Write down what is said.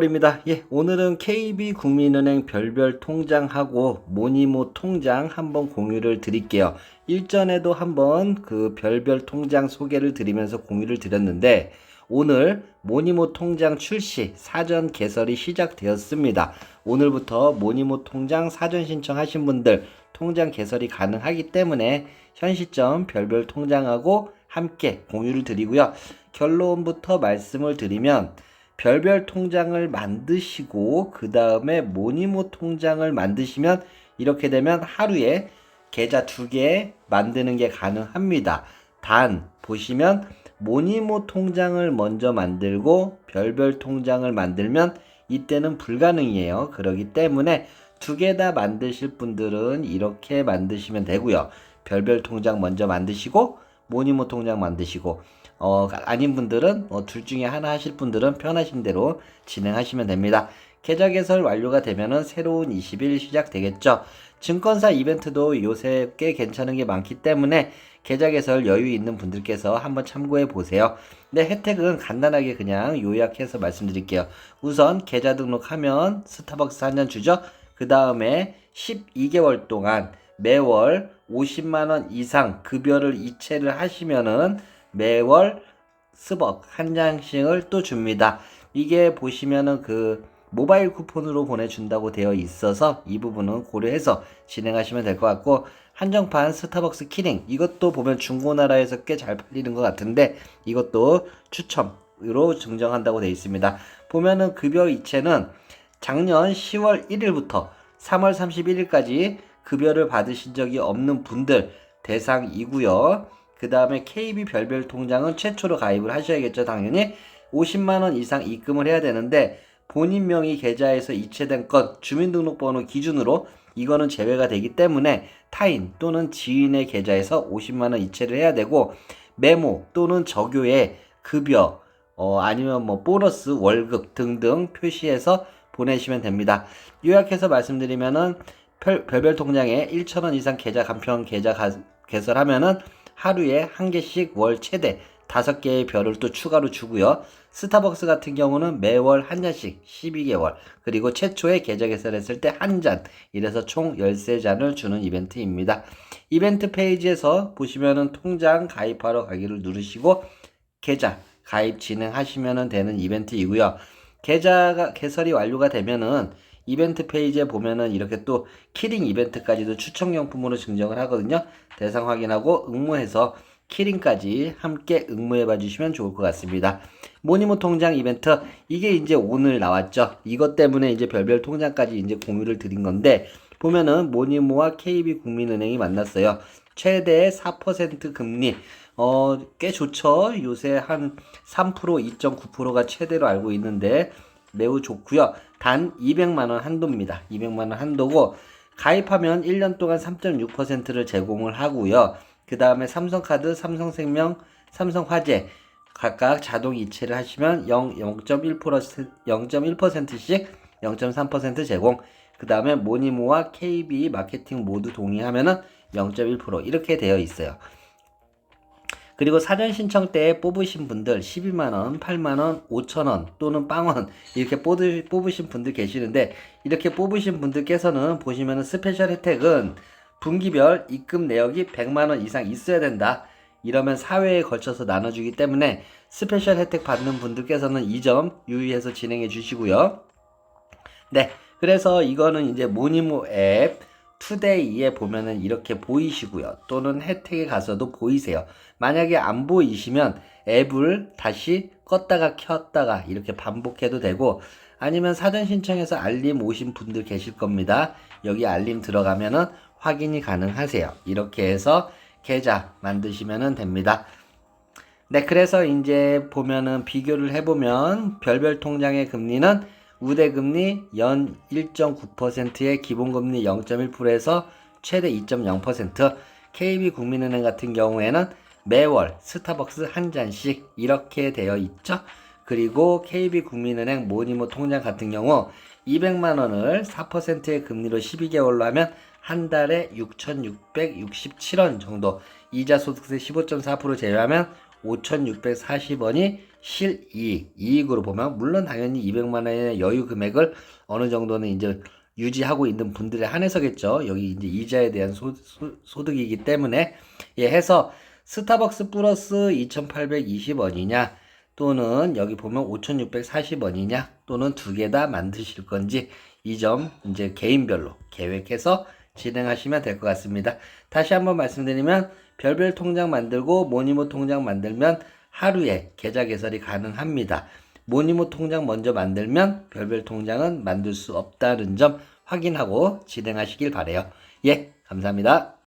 입니다. 예, 오늘은 KB국민은행 별별 통장하고 모니모 통장 한번 공유를 드릴게요. 일전에도 한번 그 별별 통장 소개를 드리면서 공유를 드렸는데 오늘 모니모 통장 출시 사전 개설이 시작되었습니다. 오늘부터 모니모 통장 사전 신청하신 분들 통장 개설이 가능하기 때문에 현 시점 별별 통장하고 함께 공유를 드리고요. 결론부터 말씀을 드리면 별별 통장을 만드시고 그 다음에 모니모 통장을 만드시면 이렇게 되면 하루에 계좌 두 개 만드는 게 가능합니다. 단 보시면 모니모 통장을 먼저 만들고 별별 통장을 만들면 이때는 불가능이에요. 그렇기 때문에 두 개 다 만드실 분들은 이렇게 만드시면 되고요. 별별 통장 먼저 만드시고 모니모 통장 만드시고 어, 아닌 분들은 어, 둘 중에 하나 하실 분들은 편하신 대로 진행하시면 됩니다. 계좌 개설 완료가 되면은 새로운 20일 시작되겠죠. 증권사 이벤트도 요새 꽤 괜찮은 게 많기 때문에 계좌 개설 여유 있는 분들께서 한번 참고해 보세요. 네, 혜택은 간단하게 그냥 요약해서 말씀드릴게요. 우선 계좌 등록하면 스타벅스 한 잔 주죠. 그 다음에 12개월 동안 매월 50만원 이상 급여를 이체를 하시면은 매월 스벅 한 장씩을 또 줍니다. 이게 보시면은 그 모바일 쿠폰으로 보내준다고 되어 있어서 이 부분은 고려해서 진행하시면 될 것 같고 한정판 스타벅스 키링 이것도 보면 중고나라에서 꽤 잘 팔리는 것 같은데 이것도 추첨으로 증정한다고 되어 있습니다. 보면은 급여 이체는 작년 10월 1일부터 3월 31일까지 급여를 받으신 적이 없는 분들 대상이고요. 그 다음에 KB 별별 통장은 최초로 가입을 하셔야겠죠, 당연히. 50만원 이상 입금을 해야 되는데, 본인 명의 계좌에서 이체된 건 주민등록번호 기준으로 이거는 제외가 되기 때문에 타인 또는 지인의 계좌에서 50만원 이체를 해야 되고, 메모 또는 적요에 급여, 어, 아니면 뭐 보너스, 월급 등등 표시해서 보내시면 됩니다. 요약해서 말씀드리면은 별, 별별 통장에 1,000원 이상 계좌 간편 계좌 가, 개설하면은 하루에 한 개씩 월 최대 다섯 개의 별을 또 추가로 주고요. 스타벅스 같은 경우는 매월 한 잔씩 12개월 그리고 최초에 계좌 개설했을 때 한 잔 이래서 총 13잔을 주는 이벤트입니다. 이벤트 페이지에서 보시면은 통장 가입하러 가기를 누르시고 계좌 가입 진행하시면 되는 이벤트이고요. 계좌가 개설이 완료가 되면은 이벤트 페이지에 보면은 이렇게 또 키링 이벤트까지도 추천경품으로 증정을 하거든요. 대상 확인하고 응모해서 키링까지 함께 응모해 봐 주시면 좋을 것 같습니다. 모니모 통장 이벤트 이게 이제 오늘 나왔죠. 이것 때문에 이제 별별 통장까지 이제 공유를 드린 건데 보면은 모니모와 KB 국민은행이 만났어요. 최대 4% 금리 어, 꽤 좋죠. 요새 한 3% 2.9%가 최대로 알고 있는데 매우 좋고요. 단 200만 원 한도입니다. 200만 원 한도고 가입하면 1년 동안 3.6%를 제공을 하고요. 그 다음에 삼성카드, 삼성생명, 삼성화재 각각 자동 이체를 하시면 0, 0.1% 0.1%씩 0.3% 제공. 그 다음에 모니모와 KB 마케팅 모두 동의하면은 0.1% 이렇게 되어 있어요. 그리고 사전 신청 때 뽑으신 분들 12만원, 8만원, 5천원 또는 빵원 이렇게 뽑으, 뽑으신 분들 계시는데 이렇게 뽑으신 분들께서는 보시면은 스페셜 혜택은 분기별 입금 내역이 100만원 이상 있어야 된다. 이러면 사회에 걸쳐서 나눠주기 때문에 스페셜 혜택 받는 분들께서는 이 점 유의해서 진행해 주시고요. 네. 그래서 이거는 이제 모니모 앱 투데이에 보면은 이렇게 보이시고요. 또는 혜택에 가서도 보이세요. 만약에 안 보이시면 앱을 다시 껐다가 켰다가 이렇게 반복해도 되고 아니면 사전 신청해서 알림 오신 분들 계실 겁니다. 여기 알림 들어가면은 확인이 가능하세요. 이렇게 해서 계좌 만드시면 됩니다. 네, 그래서 이제 보면은 비교를 해보면 별별 통장의 금리는 우대금리 연 1.9%의 기본금리 0.1%에서 최대 2.0% KB국민은행 같은 경우에는 매월 스타벅스 한 잔씩 이렇게 되어 있죠. 그리고 KB국민은행 모니모 통장 같은 경우 200만 원을 4%의 금리로 12개월로 하면 한 달에 6,667원 정도 이자 소득세 15.4% 제외하면 5,640원이 실이익, 이익으로 보면 물론 당연히 200만 원의 여유 금액을 어느 정도는 이제 유지하고 있는 분들에 한해서겠죠. 여기 이제 이자에 대한 소, 소, 득이기 때문에 예, 해서 스타벅스 플러스 2,820원이냐 또는 여기 보면 5,640원이냐 또는 두 개 다 만드실 건지 이 점 이제 개인별로 계획해서 진행하시면 될 것 같습니다. 다시 한번 말씀드리면 별별 통장 만들고 모니모 통장 만들면 하루에 계좌 개설이 가능합니다. 모니모 통장 먼저 만들면 별별 통장은 만들 수 없다는 점 확인하고 진행하시길 바래요. 예, 감사합니다.